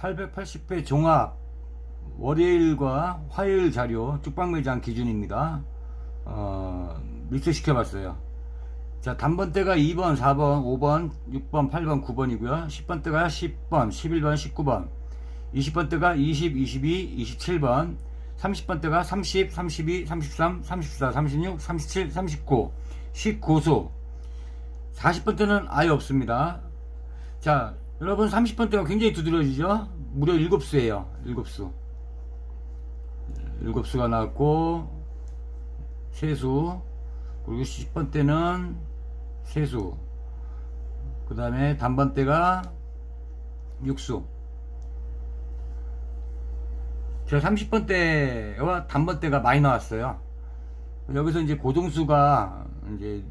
880회 종합 월요일과 화요일 자료 쭉방 매장 기준입니다. 어, 믹스 시켜봤어요. 자, 단번대가 2번, 4번, 5번, 6번, 8번, 9번이고요. 10번대가 10번, 11번, 19번. 20번대가 20, 22, 27번. 30번대가 30, 32, 33, 34, 36, 37, 39. 19수. 40번대는 아예 없습니다. 자, 여러분 30번대가 굉장히 두드러지죠? 무려 7수예요. 7수. 7수가 나왔고 세수 그리고 10번대는 세수 그 다음에 단번대가 6수 제가 30번대와 단번대가 많이 나왔어요 여기서 이제 고정수가 이제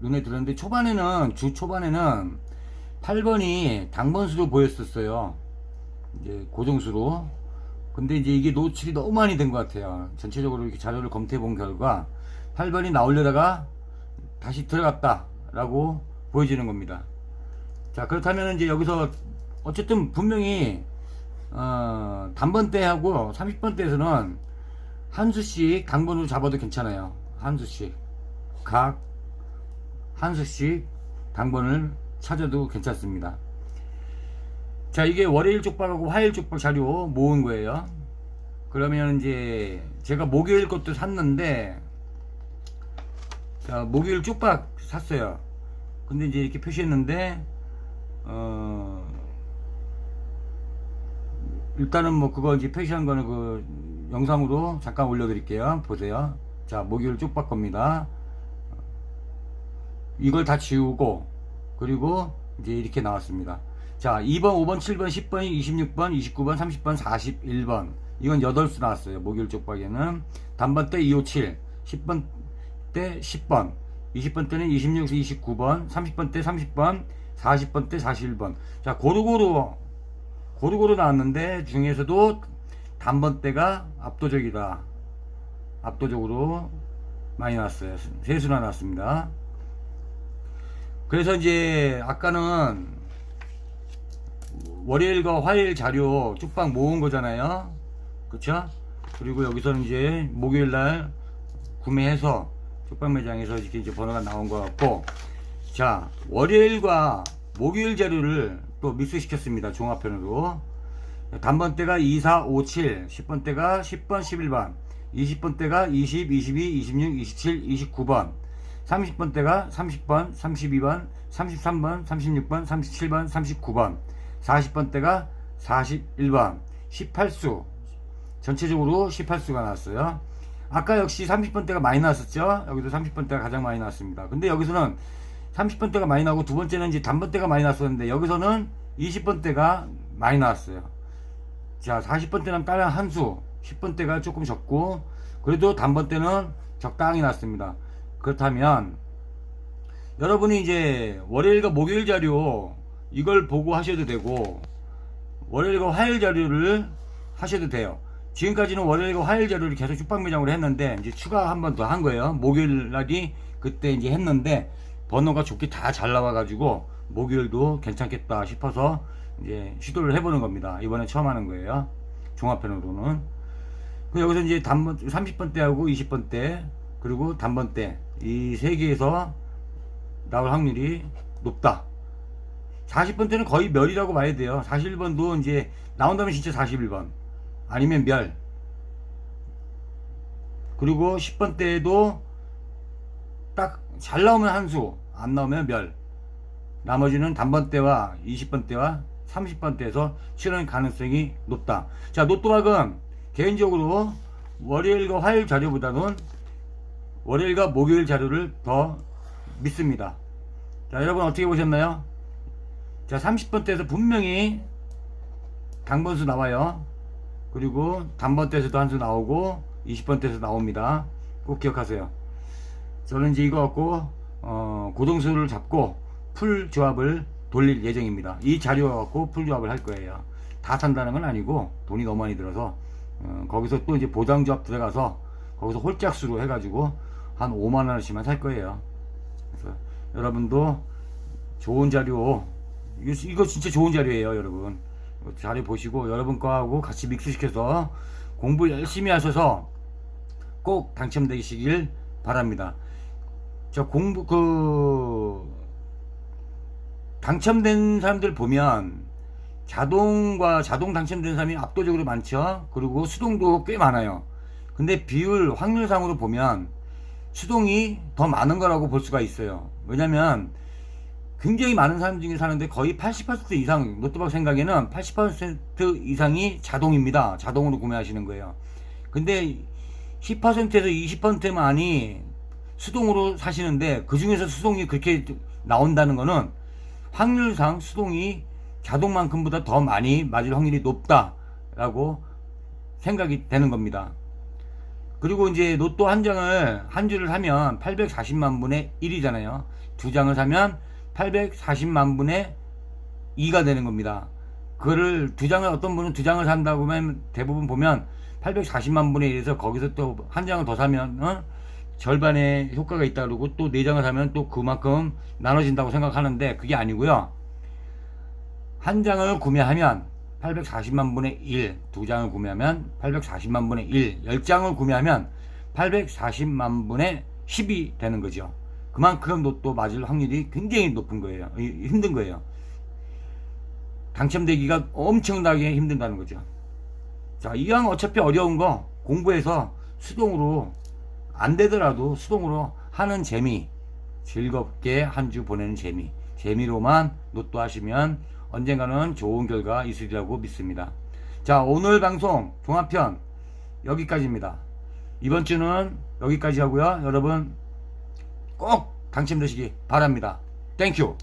눈에 들었는데 초반에는 주 초반에는 8번이 당번수로 보였었어요. 이제 고정수로. 근데 이제 이게 노출이 너무 많이 된 것 같아요. 전체적으로 이렇게 자료를 검토해 본 결과 8번이 나오려다가 다시 들어갔다 라고 보여지는 겁니다. 자 그렇다면 이제 여기서 어쨌든 분명히 어, 단번대하고 30번대에서는 한 수씩 당번으로 잡아도 괜찮아요. 한 수씩 각 한 수씩 당번을 찾아도 괜찮습니다. 자 이게 월요일 쪽박하고 화요일 쪽박 자료 모은 거예요. 그러면 이제 제가 목요일 것도 샀는데 자 목요일 쪽박 샀어요. 근데 이제 이렇게 표시했는데 어 일단은 뭐 그거 이제 표시한 거는 그 영상으로 잠깐 올려드릴게요. 보세요. 자 목요일 쪽박 겁니다. 이걸 다 지우고 그리고 이제 이렇게 나왔습니다. 자 2번 5번 7번 10번 26번 29번 30번 41번. 이건 8수 나왔어요 목요일 쪽박에는. 단번대 257 10번 때 10번 20번 때는 26, 29번 30번 때 30번 40번 때 41번. 자 고루고루 고루고루 나왔는데 중에서도 단번대가 압도적이다. 압도적으로 많이 나왔어요. 세수나 나왔습니다 그래서 이제 아까는 월요일과 화요일 자료 쭉방 모은 거잖아요. 그쵸? 그리고 여기서는 이제 목요일 날 구매해서 쪽방 매장에서 이렇게 이제 번호가 나온 것 같고 자, 월요일과 목요일 자료를 또 믹스 시켰습니다. 종합편으로. 단번대가 2, 4, 5, 7, 10번대가 10번, 11번, 20번대가 20, 22, 26, 27, 29번, 30번대가 30번, 32번, 33번, 36번, 37번, 39번, 40번대가 41번, 18수, 전체적으로 18수가 나왔어요. 아까 역시 30번대가 많이 나왔었죠? 여기도 30번대가 가장 많이 나왔습니다. 근데 여기서는 30번대가 많이 나오고 두 번째는 이제 단번대가 많이 나왔었는데 여기서는 20번대가 많이 나왔어요. 자, 40번대는 따라 한 수, 10번대가 조금 적고, 그래도 단번대는 적당히 났습니다. 그렇다면, 여러분이 이제 월요일과 목요일 자료, 이걸 보고 하셔도 되고, 월요일과 화요일 자료를 하셔도 돼요. 지금까지는 월요일과 화요일 자료를 계속 숙박매장으로 했는데, 이제 추가 한 번 더 한 거예요. 목요일 날이 그때 이제 했는데, 번호가 좋게 다 잘 나와가지고, 목요일도 괜찮겠다 싶어서, 이제 시도를 해보는 겁니다. 이번에 처음 하는 거예요. 종합편으로는. 그 여기서 이제 단번 30번 대하고 20번 대 그리고 단번대 이 세 개에서 나올 확률이 높다. 40번대는 거의 멸이라고 봐야 돼요. 41번도 이제 나온다면 진짜 41번 아니면 멸. 그리고 10번대에도 딱 잘 나오면 한 수, 안 나오면 멸. 나머지는 단번대와 20번대와 30번대에서 출현 가능성이 높다. 자, 노또박은 개인적으로 월요일과 화요일 자료보다는 월요일과 목요일 자료를 더 믿습니다. 자, 여러분 어떻게 보셨나요? 자, 30번대에서 분명히 당번수 나와요. 그리고 단번대에서도 한 수 나오고 20번대에서 나옵니다. 꼭 기억하세요. 저는 이제 이거 갖고 어, 고정수를 잡고 풀 조합을 돌릴 예정입니다. 이 자료 갖고 풀 조합을 할 거예요. 다 산다는 건 아니고 돈이 너무 많이 들어서 어, 거기서 또 이제 보장 조합 들어가서 거기서 홀짝수로 해가지고 한 5만 원어치만 살 거예요. 그래서 여러분도 좋은 자료 이거, 진짜 좋은 자료예요, 여러분. 자료 보시고 여러분 거하고 같이 믹스시켜서 공부 열심히 하셔서 꼭 당첨되시길 바랍니다. 저 공부 그 당첨된 사람들 보면 자동과 자동 당첨된 사람이 압도적으로 많죠. 그리고 수동도 꽤 많아요. 근데 비율 확률상으로 보면 수동이 더 많은 거라고 볼 수가 있어요. 왜냐면 굉장히 많은 사람 중에 사는데 거의 80% 이상 노트북 생각에는 80% 이상이 자동입니다. 자동으로 구매하시는 거예요. 근데 10%에서 20%만이 수동으로 사시는데 그 중에서 수동이 그렇게 나온다는 거는 확률상 수동이 자동만큼보다 더 많이 맞을 확률이 높다라고 생각이 되는 겁니다. 그리고 이제 로또 한 장을 한 줄을 사면 840만 분의 1이잖아요. 두 장을 사면 840만 분의 2가 되는 겁니다. 그거를 두 장을 어떤 분은 두 장을 산다고 하면 대부분 보면 840만 분의 1에서 거기서 또 한 장을 더 사면 은 절반의 효과가 있다 그러고 또 네 장을 사면 또 그만큼 나눠진다고 생각하는데 그게 아니고요. 한 장을 구매하면 840만 분의 1, 두 장을 구매하면 840만 분의 1, 10장을 구매하면 840만 분의 10이 되는 거죠. 그만큼 로또 맞을 확률이 굉장히 높은 거예요. 이- 힘든 거예요. 당첨되기가 엄청나게 힘든다는 거죠. 자, 이왕 어차피 어려운 거 공부해서 수동으로 안 되더라도 수동으로 하는 재미, 즐겁게 한 주 보내는 재미, 재미로만 로또 하시면 언젠가는 좋은 결과 있으리라고 믿습니다. 자, 오늘 방송 종합편 여기까지입니다. 이번 주는 여기까지 하고요. 여러분 꼭 당첨되시기 바랍니다. 땡큐.